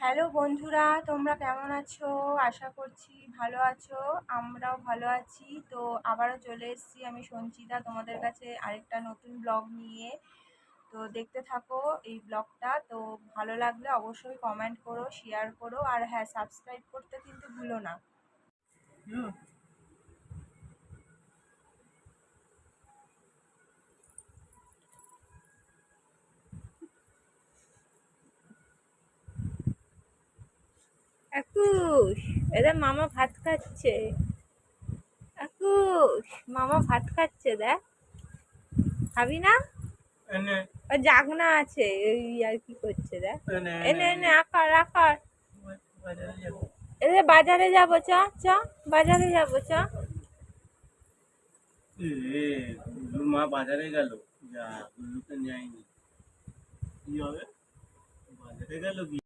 Hello বন্ধুরা, তোমরা কেমন আছো? আশা করছি ভালো আছো, আমরাও ভালো আছি। তো আবারও চলে এসেছি আমি সঞ্চিতা তোমাদের কাছে আরেকটা নতুন ব্লগ নিয়ে। তো দেখতে থাকো এই ব্লগটা তো ভালো লাগলে অবশ্যই কমেন্ট করো শেয়ার করো, আর হ্যাঁ সাবস্ক্রাইব করতে কিন্তু ভুলো না। আকুশ এদের মামা ভাত খাচ্ছে। আকুশ মামা ভাত খাচ্ছে দেখ। খাবি না? ও জাগনা আছে এই আর কি করছে দেখ। এনে এনে আকার আকার। বাজারে যাব। এদের বাজারে যাব চ চ বাজারে যাব চ। মা বাজারে গেল। যা গুল্লুকে যায়নি কি হবে? বাজারে গেল কি?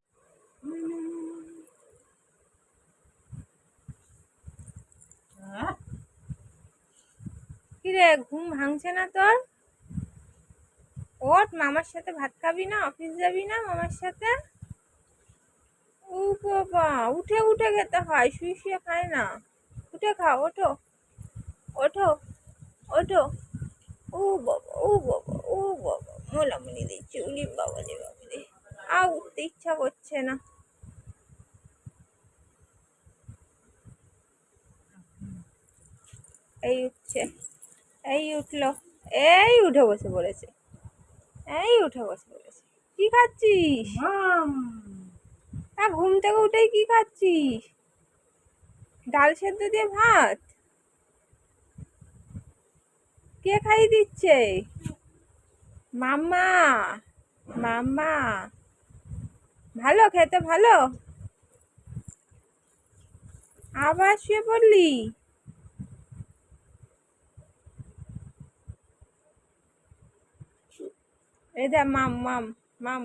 কিরে, ঘুম ভাঙছে না তোর? ওঠ, মামার সাথে ভাত খাবি না অফিস যাবি না মামার সাথে? ও বাবা, উঠে উঠে খেতে হয়, শুয়ে শুয়ে খায় না। উঠে খাও ওঠো। ওঠো ওঠো। ও বাবা ও বাবা ও বাবা মোলামুলি দিচ্ছে উলি বাবা রে বাবা রে। আ উঠতে ইচ্ছা করছে না। এই উঠছে। এই উঠল। এই উঠে বসে পড়েছে। এই উঠে বসে পড়েছে। কি খাচ্ছিস? তা ঘুম থেকে উঠেই কি খাচ্ছিস? ডাল সেদ্ধ দিয়ে ভাত? কে খাইয়ে দিচ্ছে? মাম্মা। মাম্মা। ভালো খেতে ভালো? আবার শুয়ে পড়লি? এই মাম মাম মাম।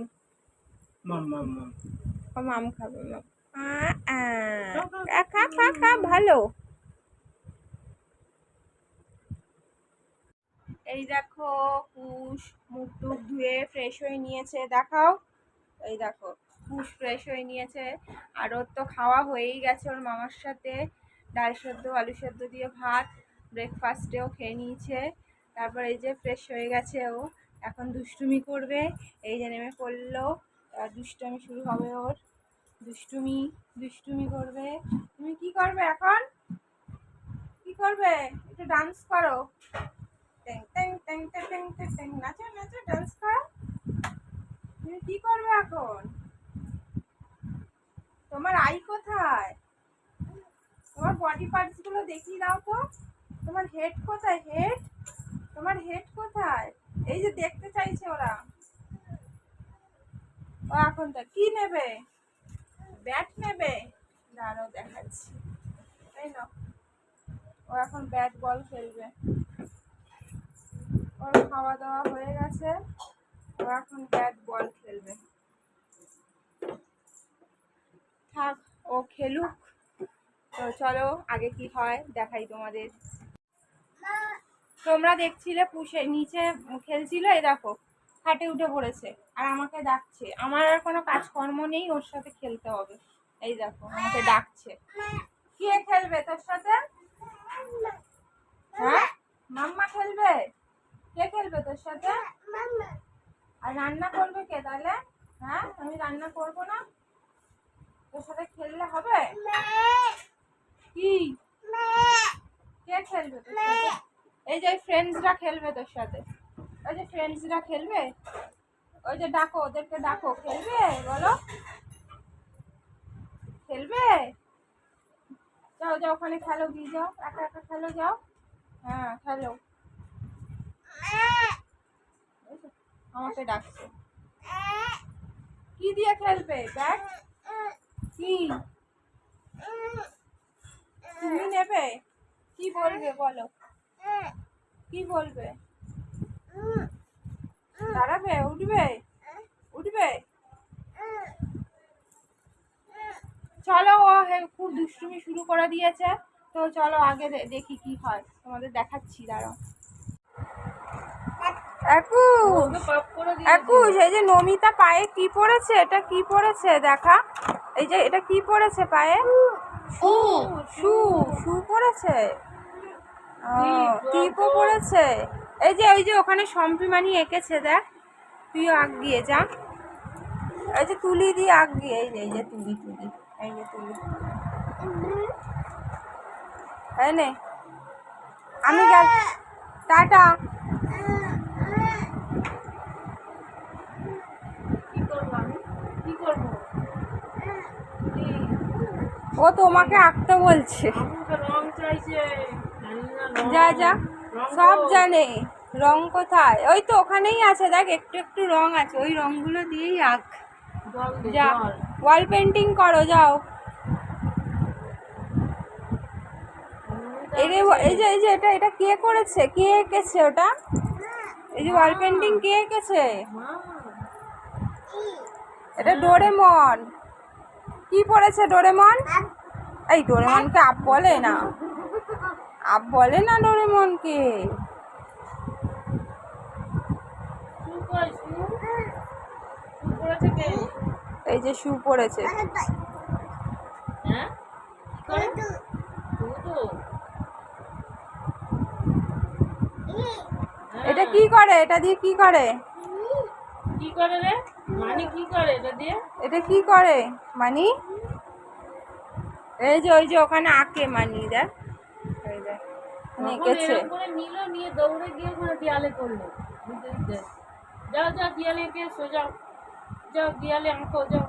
মাম, মাম, মাম। ও মাম খাবে মাম। খা খা খা ভালো। এই দেখো কুশ মুখ টুক ধুয়ে ফ্রেশ হয়ে নিয়েছে দেখাও। এই দেখো কুশ ফ্রেশ হয়ে নিয়েছে। আর ওর তো খাওয়া হয়েই গেছে ওর মামার সাথে। ডাল সেদ্ধ আলু সেদ্ধ দিয়ে ভাত। ব্রেকফাস্টেও খেয়ে নিয়েছে। তারপর এই যে ফ্রেশ হয়ে গেছে ও। এখন দুষ্টুমি করবে। এই যে নেমে পড়ল। দুষ্টুমি শুরু হবে ওর। দুষ্টুমি দুষ্টুমি করবে। তুমি কি করবে এখন? কি করবে? একটু ডান্স করো। ট্যাং ট্যাং ট্যাং ট্যাং ট্যাং ট্যাং নাচো নাচো ডান্স করো। তুমি কি করবে এখন? তোমার আই কোথায়? তোমার বডি পার্টসগুলো দেখিয়ে দাও তো। তোমার হেড কোথায়? হেড তোমার হেড কোথায়? এই যে দেখতে চাইছে ওরা। ও এখন তো কি নেবে? ব্যাট নেবে? দাঁড়াও দেখাচ্ছি। তাই না ও এখন ব্যাট বল খেলবে। ওর খাওয়া দাওয়া হয়ে গেছে। ও এখন ব্যাট বল খেলবে। থাক, ও খেলুক। তো চলো, আগে কি হয় দেখাই তোমাদের। তোমরা দেখছিলে পুষে নিচে খেলছিল এই দেখো খাটে উঠে পড়েছে। আর আমাকে ডাকছে। আমার আর কোনো কাজকর্ম নেই ওর সাথে খেলতে হবে। এই দেখো আমাকে ডাকছে। কে খেলবে তোর সাথে? হ্যাঁ? মাম্মা খেলবে? কে খেলবে তোর সাথে? আর রান্না করবে কে তাহলে? হ্যাঁ? আমি রান্না করব না? তোর সাথে খেললে হবে? কি? কে খেলবে তোর সাথে? এই যে ফ্রেন্ডসরা খেলবে তোর সাথে। ওই যে ফ্রেন্ডসরা খেলবে? ওই যে ডাকো, ওদেরকে ডাকো। খেলবে? বলো। খেলবে? যাও যাও, ওখানে খেলো দিয়ে যাও। একা একা খেলো, যাও। হ্যাঁ খেলো। আমাকে ডাকছে। কি দিয়ে খেলবে? ব্যাট? কি? তুমি নেবে? কি বলবে, বলো। কি বলবে? দাঁড়াবে উঠবে? উঠবে? চলো ও খুব দুষ্টুমি শুরু করে দিয়েছে। তো চলো আগে দেখি কি হয়। তোমাদের দেখাচ্ছি দাঁড়াও। একুশ এই যে নমিতা পায়ে কি পড়েছে? এটা কি পড়েছে? দেখা। এই যে এটা কি পড়েছে পায়ে? শু। শু শু পড়েছে? টিপও পড়েছে? এই যে ওই যে ওখানে সম্পিমানি এঁকেছে দেখ। তুইও আগ দিয়ে যা। এই যে তুলি দিয়ে আগ দিয়ে এই যে এই যে তুলি তুলি এই যে তুলি। এই নে। আমি গেল টাটা? ও তোমাকে আঁকতে বলছে। রং চাইছে। যা যা। সব জানে। রং কোথায়? ওই তো ওখানেই আছে দেখ একটু একটু রং আছে। ওই রংগুলো দিয়েই আঁক। যা। ওয়াল পেন্টিং করো যাও। এই রে এই যে এই যে এটা এটা কে করেছে? কে এঁকেছে ওটা? এই যে ওয়াল পেন্টিং কে এঁকেছে? এটা ডোরেমন কি পড়েছে ডোরেমন এই ডোরেমনকে আপ বলে না। আপ বলে না ডোরেমনকে? শু কই, শু? শু পড়েছে কে? এই যে শু পড়েছে হ্যাঁ? হ্যাঁ, এটা কি করে? এটা দিয়ে কি করে? কি করে রে? মানি কি করে এটা দিয়ে? এটা কি করে? মানি? এই যে ওই যে ওখানে আঁকে মানি দেখ। করে নিল নিয়ে দৌড়ে গিয়ে ওখানে দেয়ালে করল। যাও যাও দেয়ালে এঁকে এসো যাও দেয়ালে আঁকো যাও।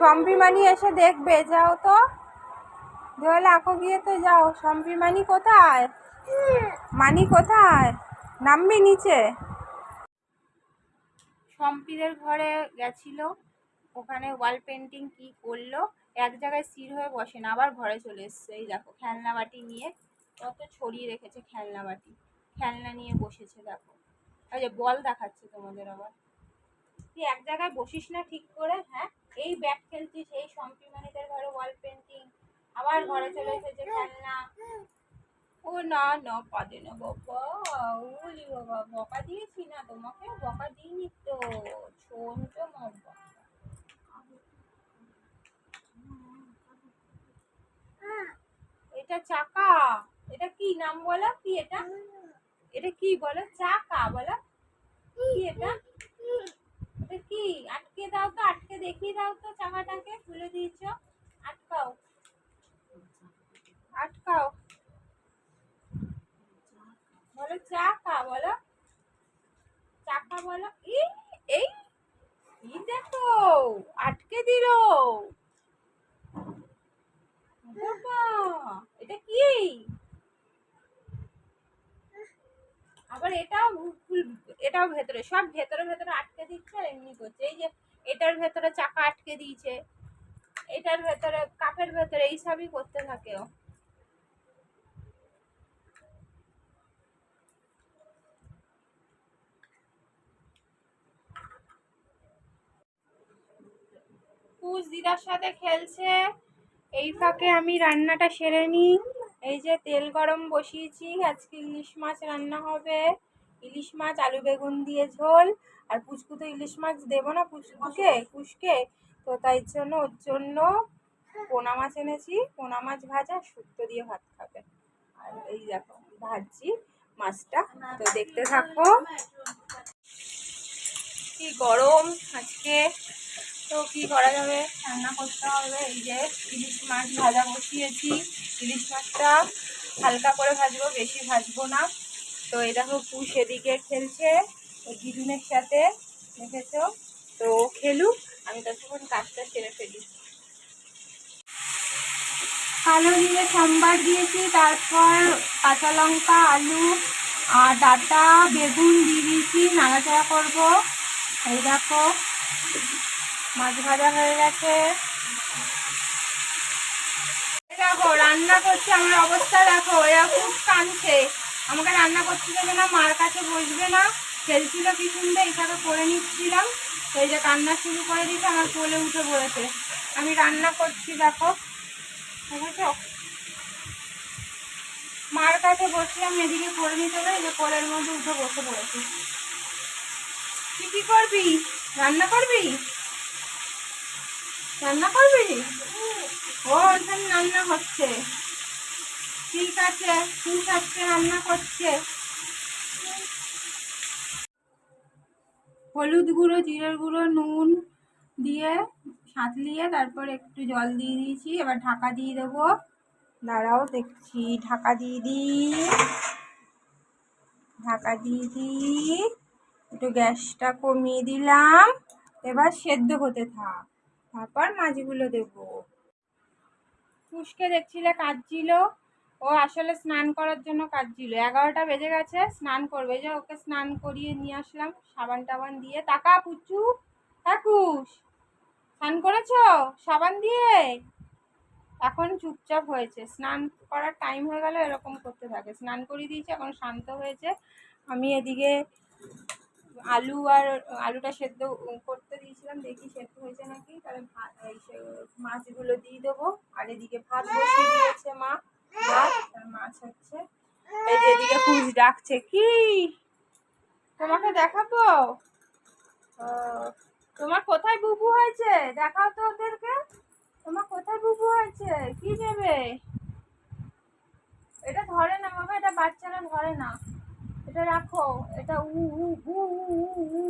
সম্পি মানি এসে দেখবে যাও তো। দেওয়ালে আঁকো গিয়ে তো যাও। শম্পিমানি কোথায়? মানি কোথায়? নামবি নিচে। সম্পিদের ঘরে গেছিল। ওখানে ওয়াল পেন্টিং কি করল? এক জায়গায় স্থির হয়ে বসে না আবার ঘরে চলে এসছে। এই দেখো খেলনা বাটি নিয়ে কত ছড়িয়ে রেখেছে খেলনা বাটি। খেলনা নিয়ে বসেছে, দেখো। যে বল দেখাচ্ছে তোমাদের আবার। তুই এক জায়গায় বসিস না ঠিক করে হ্যাঁ? এই ব্যাগ খেলছিস, এই সম্পিমানিদের ঘরে ওয়াল পেন্টিং আবার ঘরে চলে এসেছে খেলনা। ও না না পারে না, বাবা ওলি বাবা, বকা দিয়েছি না তোমাকে? বকা দিইনি তো শোন তো বাবা এটা চাকা। এটা কি নাম বলো? কি এটা? এটা কি বলো? চাকা বলো। কি এটা? এটা কি? আটকে দাও তো, আটকে দেখিয়ে দাও তো চাকাটাকে খুলে দিয়েছ। আটকাও। আটকাও। বলো চাকা বলো। চাকা বলো। এই, ই দেখো, আটকে দিল। এটা কি? আবার এটাও খুল- এটাও ভেতরে, সব ভেতরে ভেতরে আটকে দিচ্ছে আর এমনি করছে। এই যে এটার ভেতরে চাকা আটকে দিয়েছে, এটার ভেতরে, কাপের ভেতরে এইসবই করতে থাকে ও। দিদার সাথে খেলছে, এই ফাঁকে আমি রান্নাটা সেরে নিই। এই যে তেল গরম বসিয়েছি, আজকে ইলিশ মাছ রান্না হবে। ইলিশ মাছ, আলু বেগুন দিয়ে ঝোল, আর পুচকু তো ইলিশ মাছ দেবো না, পুচকুকে কুশকে তো তাই জন্য, ওর জন্য পোনা মাছ এনেছি। পোনা মাছ ভাজা, শুক্তো দিয়ে ভাত খাবে। আর এই দেখো ভাজছি মাছটা। তো দেখতে থাকো। কি গরম আজকে। তো কি করা যাবে? রান্না করতে হবে। এই যে ইলিশ মাছ ভাজা বসিয়েছি। ইলিশ মাছটা হালকা করে ভাজবো, বেশি ভাজবো না। তো দেখো পুষ এদিকে খেলছে। দিদুনের সাথে, দেখেছ? তো খেলুক, আমি ততক্ষণ কাজটা সেরে ফেলি। কালো জিরে সাম্বার দিয়েছি, তারপর কাঁচা লঙ্কা, আলু আর ডাটা, বেগুন দিয়ে দিয়েছি, নাড়াচাড়া করব। এই দেখো মাছ ভাজা হয়ে গেছে। দেখো, রান্না করছে, আমার অবস্থা দেখো, এরা খুব কাঁদছে। আমাকে রান্না করতে দেবে না, মার কাছে বসবে না। খেলছিল কি সুন্দর এইটাকে করে নিচ্ছিলাম। এই যে কান্না শুরু করে দিয়েছে, আমার কোলে উঠে পড়েছে। আমি রান্না করছি, দেখো। দেখেছ মার কাছে বসলাম, এদিকে করে নিতে হবে যে কোলের মধ্যে উঠে বসে পড়েছে। তুই কি করবি? রান্না করবি? রান্না করবি? ও ওখানে রান্না হচ্ছে। ঠিক আছে ঠিক আছে, রান্না করছে। হলুদ গুঁড়ো, জিরের গুঁড়ো, নুন দিয়ে সাঁতলিয়ে তারপর একটু জল দিয়ে দিয়েছি। এবার ঢাকা দিয়ে দেবো। দাঁড়াও, দেখছি। ঢাকা দিয়ে দিই। ঢাকা দিয়ে দিই। একটু গ্যাসটা কমিয়ে দিলাম। এবার সেদ্ধ হতে থাক। তারপর মাছগুলো দেবো। পুষ্কে দেখছিলে কাঁদছিল ও আসলে স্নান করার জন্য কাঁদছিল এগারোটা বেজে গেছে, স্নান করবে। যে ওকে স্নান করিয়ে নিয়ে আসলাম, সাবান টাবান দিয়ে। তাকা পুচু তাকুস স্নান করেছ? সাবান দিয়ে? এখন চুপচাপ হয়েছে। স্নান করার টাইম হয়ে গেলে, এরকম করতে থাকে। স্নান করিয়ে দিয়েছে, এখন শান্ত হয়েছে। আমি এদিকে আলু আর আলুটা সেদ্ধ করতে দিয়েছিলাম, দেখি সেদ্ধ হয়েছে নাকি। তাহলে মাছগুলো দিয়ে দেবো। আর এদিকে ভাত বসিয়ে দিয়েছে মা। ভাত, আর মাছ হচ্ছে। এদিকে কুচ ডাকছে। কি? তোমাকে দেখাবো তোমার কোথায় বুবু হয়েছে? দেখাও তো ওদেরকে। তোমার কোথায় বুবু হয়েছে? কি নেবে? এটা ধরে না, বাবা, এটা বাচ্চারা ধরে না। এটা রাখো এটা উ উ উ উ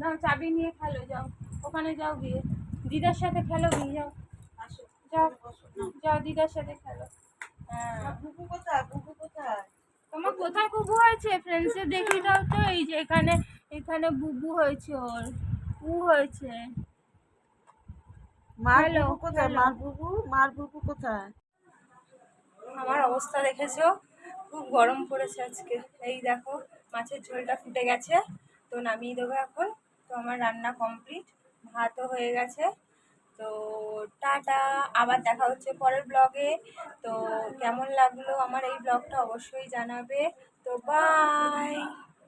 নাও চাবি নিয়ে খেলো যাও। ওখানে যাও গিয়ে। দিদার সাথে খেলো গিয়ে যাও। যাও যাও দিদার সাথে খেলো। হ্যাঁ। কোথায়? তোমার কোথায় বুবু হয়েছে? ফ্রেন্ডসে দেখি দাও তো এই যে এখানে এখানে বুবু হয়েছে ওর। উ হয়েছে। মার বুবু কোথায়? মার বুবু? মার বুবু কোথায়? আমার অবস্থা দেখেছ? খুব গরম পড়েছে আজকে। এই দেখো, মাছের ঝোলটা ফুটে গেছে, তো নামিয়ে দেবো এখন। তো আমার রান্না কমপ্লিট ভাতও হয়ে গেছে। তো টাটা, আবার দেখা হচ্ছে পরের ব্লগে তো কেমন লাগল আমার এই ব্লগটা অবশ্যই জানাবে। তো বাই